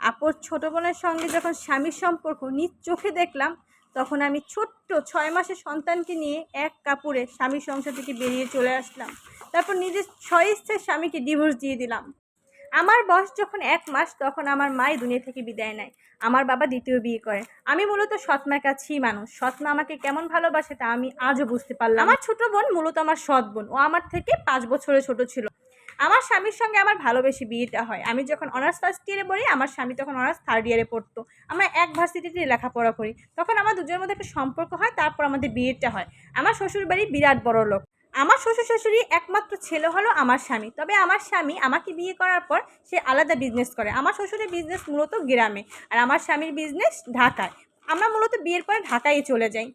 আপুর ছোটো বোনের সঙ্গে যখন স্বামীর সম্পর্ক নিজ চোখে দেখলাম, তখন আমি ছোট্ট ছয় মাসের সন্তানকে নিয়ে এক কাপড়ে স্বামীর সংসার থেকে বেরিয়ে চলে আসলাম। তারপর নিজের ছয় স্বইচ্ছায় স্বামীকে ডিভোর্স দিয়ে দিলাম। আমার বয়স যখন এক মাস, তখন আমার মাই দুনিয়া থেকে বিদায় নেয়। আমার বাবা দ্বিতীয় বিয়ে করে। আমি মূলত সৎমার কাছেই মানুষ। সৎমা আমাকে কেমন ভালোবাসে তা আমি আজও বুঝতে পারলাম আমার ছোট বোন মূলত আমার সৎ বোন। ও আমার থেকে পাঁচ বছরের ছোট ছিল। আমার স্বামীর সঙ্গে আমার ভালোবেসে বিয়েটা হয়। আমি যখন অনার্স ফার্স্ট ইয়ারে পড়ি, আমার স্বামী তখন অনার্স থার্ড ইয়ারে পড়তো। আমরা এক ভার্সিটিতে লেখাপড়া করি। তখন আমার দুজনের মধ্যে একটা সম্পর্ক হয়, তারপর আমাদের বিয়েটা হয়। আমার শ্বশুর বাড়ি বিরাট বড় লোক। আমার শ্বশুর শাশুড়ি একমাত্র ছেলে হলো আমার স্বামী। তবে আমার স্বামী আমাকে বিয়ে করার পর সে আলাদা বিজনেস করে। আমার শ্বশুরের বিজনেস মূলত গ্রামে। আর আমার স্বামীর বিজনেস ঢাকায়। আমরা মূলত বিয়ের পরে ঢাকায় চলে যাই।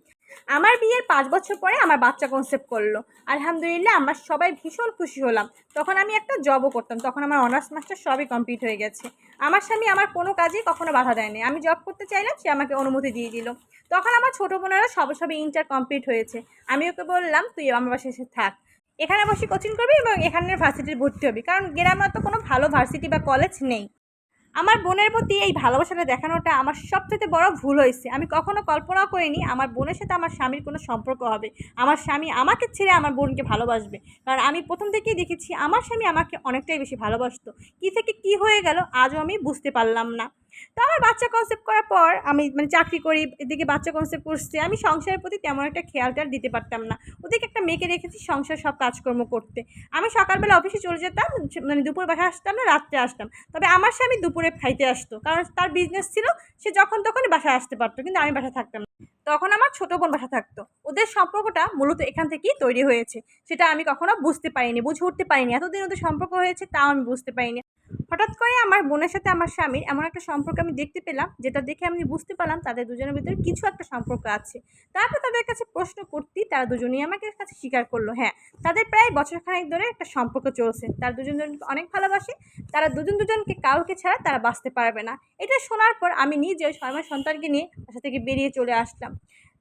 আমার বিয়ের পাঁচ বছর পরে আমার বাচ্চা কনসেপ্ট করল। আলহামদুলিল্লাহ আমরা সবাই ভীষণ খুশি হলাম। তখন আমি একটা জবও করতাম। তখন আমার অনার্স মাস্টার সবই কমপ্লিট হয়ে গেছে। আমার স্বামী আমার কোনো কাজেই কখনো বাধা দেয়নি। আমি জব করতে চাইলাম, সে আমাকে অনুমতি দিয়ে দিল। তখন আমার ছোটো বোনেরা সবে সবে ইন্টার কমপ্লিট হয়েছে। আমি ওকে বললাম, তুই আমার বাসায় এসে থাক। এখানে বসে কোচিং করবি এবং এখানের ভার্সিটির ভর্তি হবি। কারণ গ্রামে তো কোনো ভালো ভার্সিটি বা কলেজ নেই। আমার বোনের প্রতি এই ভালোবাসাটা দেখানোটা আমার সবচেয়ে বড় ভুল হয়েছে। আমি কখনো কল্পনা করিনি আমার বোনের সাথে আমার স্বামীর কোনো সম্পর্ক হবে। আমার স্বামী আমাকে ছেড়ে আমার বোনকে ভালোবাসবে। কারণ আমি প্রথম থেকেই দেখেছি আমার স্বামী আমাকে অনেকটাই বেশি ভালোবাসতো। কী থেকে কি হয়ে গেল আজও আমি বুঝতে পারলাম না। তো আমার বাচ্চা কনসেপ্ট করার পর আমি মানে চাকরি করি, এদিকে বাচ্চা কনসেপ্ট করছি, আমি সংসারের প্রতি তেমন একটা খেয়াল টেয়াল দিতে পারতাম না। ওদিকে একটা মেয়েকে রেখেছি সংসার সব কাজকর্ম করতে। আমি সকালবেলা অফিসে চলে যেতাম মানে দুপুর বাসায় আসতাম না, রাত্রে আসতাম। তবে আমার স্বামী দুপুরে খাইতে আসতো, কারণ তার বিজনেস ছিল, সে যখন তখনই বাসায় আসতে পারতো, কিন্তু আমি বাসায় থাকতাম না। তখন আমার ছোট বোন বাসা থাকতো। ওদের সম্পর্কটা মূলত এখান থেকেই তৈরি হয়েছে, সেটা আমি কখনো বুঝতে পারিনি, বুঝে উঠতে পারিনি। এতদিন ওদের সম্পর্ক হয়েছে, তাও আমি বুঝতে পারিনি। হঠাৎ করে আমার বোনের সাথে আমার স্বামীর এমন একটা সম্পর্ক আমি দেখতে পেলাম, যেটা দেখে আমি বুঝতে পারলাম তাদের দুজনের ভিতরে কিছু একটা সম্পর্ক আছে। তারপর তাদের কাছে প্রশ্ন করতেই তারা দুজনেই আমাকে কাছে স্বীকার করল হ্যাঁ তাদের প্রায় বছরখানেক ধরে একটা সম্পর্ক চলছে। তারা দুজন দুজনকে অনেক ভালোবাসে, তারা দুজন দুজনকে কাউকে ছাড়া তারা বাঁচতে পারবে না। এটা শোনার পর আমি নিজে ছয় সন্তানকে নিয়ে বাসা থেকে বেরিয়ে চলে আসলাম।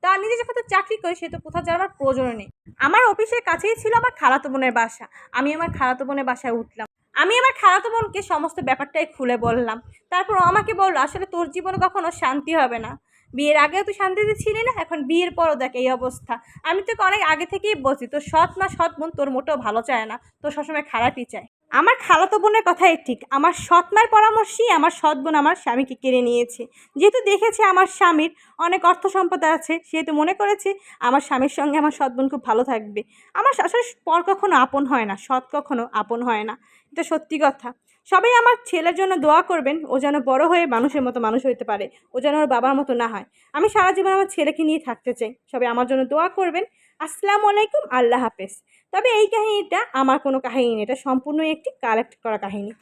তা আমি নিজে যখন চাকরি করি, সে তো কোথাও যাওয়ার প্রয়োজন নেই। আমার অফিসের কাছেই ছিল আমার খালাতো বোনের বাসা। আমি আমার খালাতো বোনের বাসায় উঠলাম। আমি আমার খালাতো বোনকে সমস্ত ব্যাপারটাই খুলে বললাম। তারপর আমাকে বলল, আসলে তোর জীবনে কখনো শান্তি হবে না। বিয়ের আগেও তুই শান্তিতে ছিলি না, এখন বিয়ের পরও দেখ এই অবস্থা। আমি তোকে অনেক আগে থেকেই বলছি, তোর সৎ না সৎ বোন তোর মোটেও ভালো চায় না। তোর সবসময় খারাপই চায়। আমার খালাতো বোনের কথাই ঠিক। আমার সৎ মায়ের পরামর্শেই আমার সৎ বোন আমার স্বামীকে কেড়ে নিয়েছে। যেহেতু দেখেছে আমার স্বামীর অনেক অর্থ সম্পদ আছে, সেহেতু মনে করেছে আমার স্বামীর সঙ্গে আমার সৎ বোন খুব ভালো থাকবে। আমার আসলে পর কখনো আপন হয় না, সৎ কখনো আপন হয় না। এটা সত্যি কথা। সবাই আমার ছেলের জন্য দোয়া করবেন, ও যেন বড় হয়ে মানুষের মতো মানুষ হইতে পারে, ও যেন ওর বাবার মতো না হয়। আমি সারা জীবন আমার ছেলেকে নিয়ে থাকতে চাই। সবাই আমার জন্য দোয়া করবেন। আসসালামু আলাইকুম, আল্লাহ হাফেজ। তবে এই কাহিনীটা, আমার কোনো কাহিনী এটা সম্পূর্ণই একটি কালেক্ট করা কাহিনী।